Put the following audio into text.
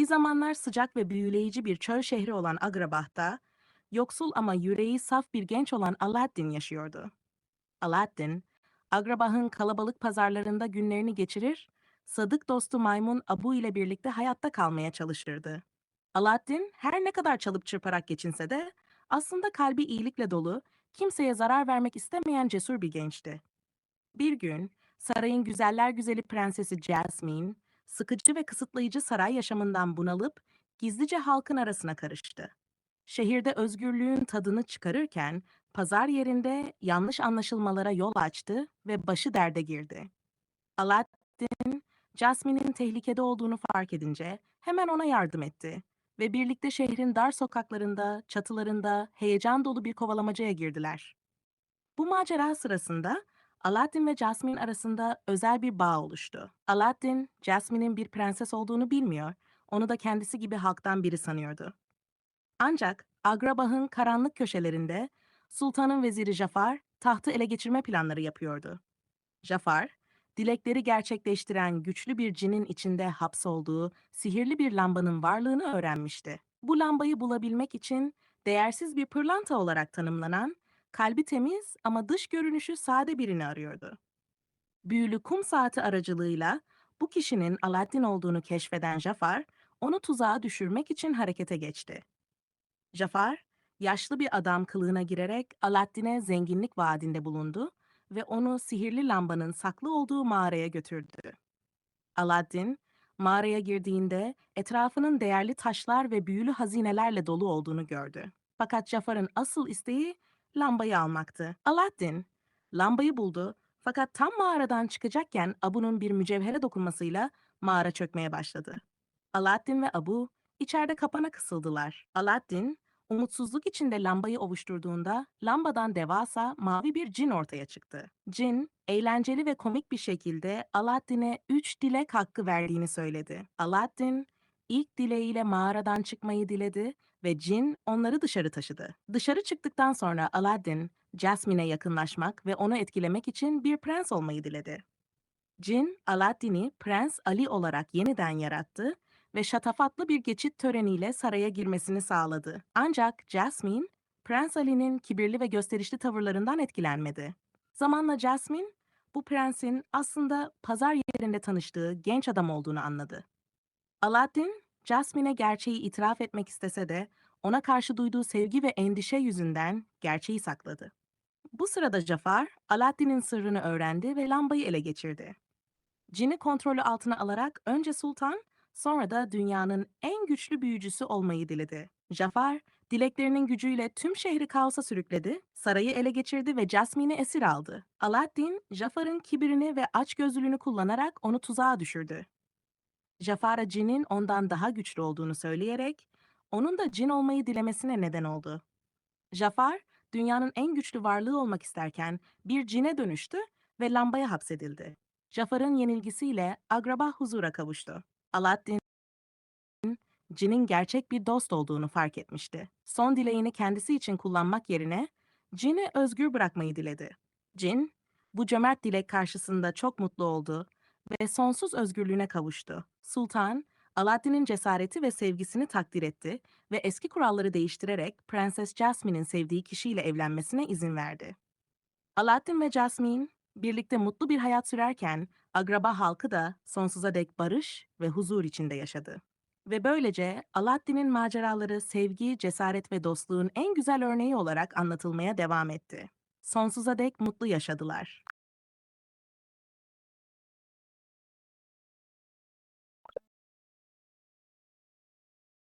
Bir zamanlar sıcak ve büyüleyici bir çöl şehri olan Agrabah'ta, yoksul ama yüreği saf bir genç olan Aladdin yaşıyordu. Aladdin, Agrabah'ın kalabalık pazarlarında günlerini geçirir, sadık dostu maymun Abu ile birlikte hayatta kalmaya çalışırdı. Aladdin her ne kadar çalıp çırparak geçinse de aslında kalbi iyilikle dolu, kimseye zarar vermek istemeyen cesur bir gençti. Bir gün sarayın güzeller güzeli prensesi Jasmine, sıkıcı ve kısıtlayıcı saray yaşamından bunalıp gizlice halkın arasına karıştı. Şehirde özgürlüğün tadını çıkarırken pazar yerinde yanlış anlaşılmalara yol açtı ve başı derde girdi. Aladdin, Jasmine'in tehlikede olduğunu fark edince hemen ona yardım etti ve birlikte şehrin dar sokaklarında, çatılarında heyecan dolu bir kovalamacaya girdiler. Bu macera sırasında Aladdin ve Jasmine arasında özel bir bağ oluştu. Aladdin, Jasmine'in bir prenses olduğunu bilmiyor, onu da kendisi gibi halktan biri sanıyordu. Ancak Agrabah'ın karanlık köşelerinde sultanın veziri Jafar tahtı ele geçirme planları yapıyordu. Jafar, dilekleri gerçekleştiren güçlü bir cinin içinde hapsolduğu sihirli bir lambanın varlığını öğrenmişti. Bu lambayı bulabilmek için değersiz bir pırlanta olarak tanımlanan, kalbi temiz ama dış görünüşü sade birini arıyordu. Büyülü kum saati aracılığıyla bu kişinin Aladdin olduğunu keşfeden Jafar, onu tuzağa düşürmek için harekete geçti. Jafar, yaşlı bir adam kılığına girerek Aladdin'e zenginlik vaadinde bulundu ve onu sihirli lambanın saklı olduğu mağaraya götürdü. Aladdin, mağaraya girdiğinde etrafının değerli taşlar ve büyülü hazinelerle dolu olduğunu gördü. Fakat Jafar'ın asıl isteği lambayı almaktı. Aladdin, lambayı buldu fakat tam mağaradan çıkacakken Abu'nun bir mücevhere dokunmasıyla mağara çökmeye başladı. Aladdin ve Abu içeride kapana kısıldılar. Aladdin, umutsuzluk içinde lambayı ovuşturduğunda lambadan devasa mavi bir cin ortaya çıktı. Cin, eğlenceli ve komik bir şekilde Aladdin'e üç dilek hakkı verdiğini söyledi. Aladdin, ilk dileğiyle mağaradan çıkmayı diledi ve cin onları dışarı taşıdı. Dışarı çıktıktan sonra Aladdin, Jasmine'e yakınlaşmak ve onu etkilemek için bir prens olmayı diledi. Cin, Aladdin'i Prens Ali olarak yeniden yarattı ve şatafatlı bir geçit töreniyle saraya girmesini sağladı. Ancak Jasmine, Prens Ali'nin kibirli ve gösterişli tavırlarından etkilenmedi. Zamanla Jasmine, bu prensin aslında pazar yerinde tanıştığı genç adam olduğunu anladı. Aladdin, Jasmine'e gerçeği itiraf etmek istese de ona karşı duyduğu sevgi ve endişe yüzünden gerçeği sakladı. Bu sırada Jafar, Aladdin'in sırrını öğrendi ve lambayı ele geçirdi. Cini kontrolü altına alarak önce sultan, sonra da dünyanın en güçlü büyücüsü olmayı diledi. Jafar, dileklerinin gücüyle tüm şehri kaosa sürükledi, sarayı ele geçirdi ve Jasmine'i esir aldı. Aladdin, Jafar'ın kibirini ve açgözlülüğünü kullanarak onu tuzağa düşürdü. Jafar'a cinin ondan daha güçlü olduğunu söyleyerek, onun da cin olmayı dilemesine neden oldu. Jafar, dünyanın en güçlü varlığı olmak isterken bir cine dönüştü ve lambaya hapsedildi. Jafar'ın yenilgisiyle Agrabah huzura kavuştu. Aladdin, cinin gerçek bir dost olduğunu fark etmişti. Son dileğini kendisi için kullanmak yerine cini özgür bırakmayı diledi. Cin, bu cömert dilek karşısında çok mutlu oldu ve sonsuz özgürlüğüne kavuştu. Sultan, Aladdin'in cesareti ve sevgisini takdir etti ve eski kuralları değiştirerek Prenses Jasmine'in sevdiği kişiyle evlenmesine izin verdi. Aladdin ve Jasmine birlikte mutlu bir hayat sürerken Agraba halkı da sonsuza dek barış ve huzur içinde yaşadı. Ve böylece Aladdin'in maceraları sevgi, cesaret ve dostluğun en güzel örneği olarak anlatılmaya devam etti. Sonsuza dek mutlu yaşadılar.